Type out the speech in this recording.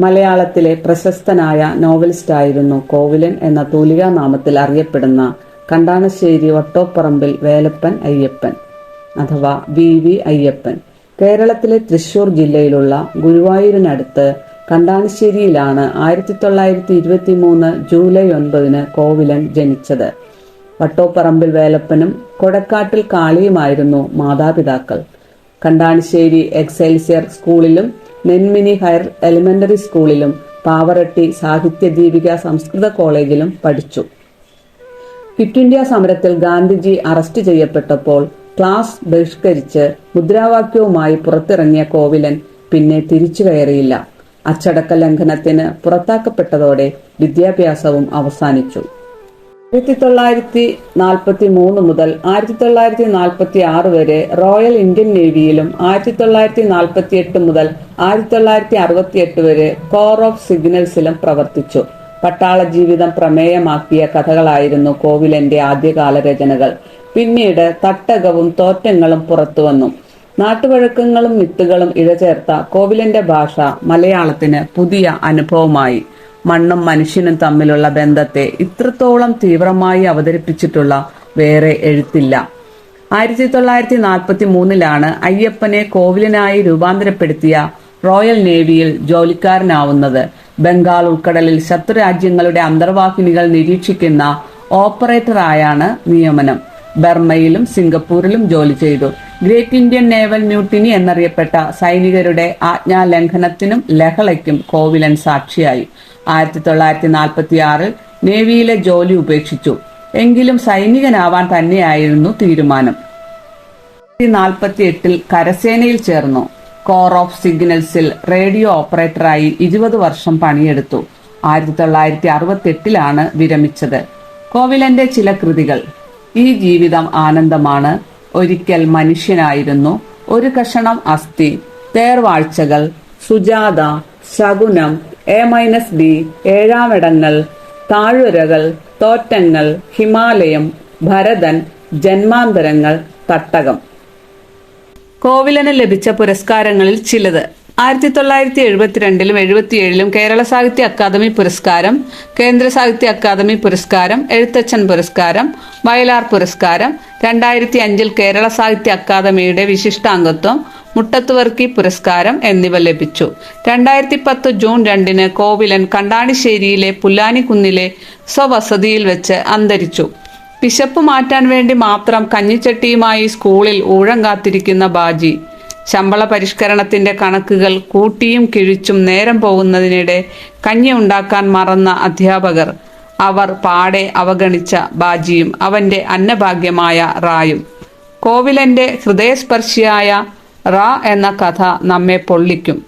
മലയാളത്തിലെ പ്രശസ്തനായ നോവലിസ്റ്റായിരുന്നു കോവിലൻ എന്ന തൂലികാ നാമത്തിൽ അറിയപ്പെടുന്ന കണ്ടാനശ്ശേരി വട്ടോപ്പറമ്പിൽ വേലപ്പൻ അയ്യപ്പൻ അഥവാ വി വി അയ്യപ്പൻ. കേരളത്തിലെ തൃശൂർ ജില്ലയിലുള്ള ഗുരുവായൂരിനടുത്ത് കണ്ടാനശ്ശേരിയിലാണ് ആയിരത്തി തൊള്ളായിരത്തി ഇരുപത്തി മൂന്ന് ജൂലൈ ഒൻപതിന് കോവിലൻ ജനിച്ചത്. വട്ടോപ്പറമ്പിൽ വേലപ്പനും കൊടക്കാട്ടിൽ കാളിയുമായിരുന്നു മാതാപിതാക്കൾ. കണ്ടാനശ്ശേരി എക്സൈൽസിയർ സ്കൂളിലും നെന്മിനി ഹയർ എലിമെന്ററി സ്കൂളിലും പാവറട്ടി സാഹിത്യ ദീപിക സംസ്കൃത കോളേജിലും പഠിച്ചു. ക്വിറ്റ് ഇന്ത്യ സമരത്തിൽ ഗാന്ധിജി അറസ്റ്റ് ചെയ്യപ്പെട്ടപ്പോൾ ക്ലാസ് ബഹിഷ്കരിച്ച് മുദ്രാവാക്യവുമായി പുറത്തിറങ്ങിയ കോവിലൻ പിന്നെ തിരിച്ചു കയറിയില്ല. അച്ചടക്ക ലംഘനത്തിന് പുറത്താക്കപ്പെട്ടതോടെ വിദ്യാഭ്യാസവും അവസാനിച്ചു. ആയിരത്തി തൊള്ളായിരത്തി നാൽപ്പത്തി മൂന്ന് മുതൽ ആയിരത്തി തൊള്ളായിരത്തി നാൽപ്പത്തി ആറ് വരെ റോയൽ ഇന്ത്യൻ നേവിയിലും ആയിരത്തി തൊള്ളായിരത്തി നാൽപ്പത്തി എട്ട് മുതൽ ആയിരത്തി തൊള്ളായിരത്തി അറുപത്തി എട്ട് വരെ കോർ ഓഫ് സിഗ്നൽസിലും പ്രവർത്തിച്ചു. പട്ടാള ജീവിതം പ്രമേയമാക്കിയ കഥകളായിരുന്നു കോവിലന്റെ ആദ്യകാല രചനകൾ പിന്നീട് തട്ടകവും തോറ്റങ്ങളും പുറത്തുവന്നു നാട്ടുവഴക്കങ്ങളും മിത്തുകളും ഇഴചേർത്ത കോവിലന്റെ ഭാഷ മലയാളത്തിന് പുതിയ അനുഭവമായി. മണ്ണും മനുഷ്യനും തമ്മിലുള്ള ബന്ധത്തെ ഇത്രത്തോളം തീവ്രമായി അവതരിപ്പിച്ചിട്ടുള്ള വേറെ എഴുത്തില്ല. ആയിരത്തി തൊള്ളായിരത്തി നാൽപ്പത്തി മൂന്നിലാണ് അയ്യപ്പനെ കോവിലിനായി രൂപാന്തരപ്പെടുത്തിയ റോയൽ നേവിയിൽ ജോലിക്കാരനാവുന്നത്. ബംഗാൾ ഉൾക്കടലിൽ ശത്രുരാജ്യങ്ങളുടെ അന്തർവാഹിനികൾ നിരീക്ഷിക്കുന്ന ഓപ്പറേറ്ററായാണ് നിയമനം. ബർമയിലും സിംഗപ്പൂരിലും ജോലി ചെയ്തു. ഗ്രേറ്റ് ഇന്ത്യൻ നേവൽ മ്യൂട്ടിനി എന്നറിയപ്പെട്ട സൈനികരുടെ ആജ്ഞാലംഘനത്തിനും ലഹളയ്ക്കും കോവിലൻ സാക്ഷിയായി. ആയിരത്തി തൊള്ളായിരത്തി നാൽപ്പത്തി ആറിൽ നേവിയിലെ ജോലി ഉപേക്ഷിച്ചു. എങ്കിലും സൈനികനാവാൻ തന്നെയായിരുന്നു തീരുമാനം. നാൽപ്പത്തി എട്ടിൽ കരസേനയിൽ ചേർന്നു. കോർ ഓഫ് സിഗ്നൽസിൽ റേഡിയോ ഓപ്പറേറ്ററായി ഇരുപത് വർഷം പണിയെടുത്തു. ആയിരത്തി തൊള്ളായിരത്തി അറുപത്തി എട്ടിലാണ് വിരമിച്ചത്. കോവിലന്റെ ചില കൃതികൾ. ഈ ജീവിതം ആനന്ദമാണ്. ഒരിക്കൽ മനുഷ്യനായിരുന്നു. ഒരു കഷണം അസ്ഥി. Thervazhchakal Sujatha Shakunam A minus B Ezhamidangal Thazhvarakal Thottangal Himalayam Bharathan Janmantharangal Thattakam. കോവിലന് ലഭിച്ച പുരസ്കാരങ്ങളിൽ ചിലത്. ആയിരത്തി തൊള്ളായിരത്തി എഴുപത്തിരണ്ടിലും എഴുപത്തിയേഴിലും കേരള സാഹിത്യ അക്കാദമി പുരസ്കാരം കേന്ദ്ര സാഹിത്യ അക്കാദമി പുരസ്കാരം എഴുത്തച്ഛൻ പുരസ്കാരം വയലാർ പുരസ്കാരം രണ്ടായിരത്തി അഞ്ചിൽ കേരള സാഹിത്യ അക്കാദമിയുടെ വിശിഷ്ടാംഗത്വം മുട്ടത്തുവർക്കി പുരസ്കാരം എന്നിവ ലഭിച്ചു. രണ്ടായിരത്തി പത്ത് ജൂൺ രണ്ടിന് കോവിലൻ കണ്ടാണിശ്ശേരിയിലെ പുല്ലാനിക്കുന്നിലെ സ്വവസതിയിൽ വെച്ച് അന്തരിച്ചു. പിശപ്പ് മാറ്റാൻ വേണ്ടി മാത്രം കഞ്ഞിച്ചട്ടിയുമായി സ്കൂളിൽ ഊഴം കാത്തിരിക്കുന്ന ബാജി. ശമ്പള പരിഷ്കരണത്തിന്റെ കണക്കുകൾ കൂട്ടിയും കിഴിച്ചും നേരം പോകുന്നതിനിടെ കഞ്ഞി ഉണ്ടാക്കാൻ മറന്ന അധ്യാപകർ. അവർ പാടെ അവഗണിച്ച ബാജിയും അവന്റെ അന്നഭാഗ്യമായ റായും. കോവിലന്റെ ഹൃദയസ്പർശിയായ റാ എന്ന കഥ നമ്മെ പൊള്ളിക്കും.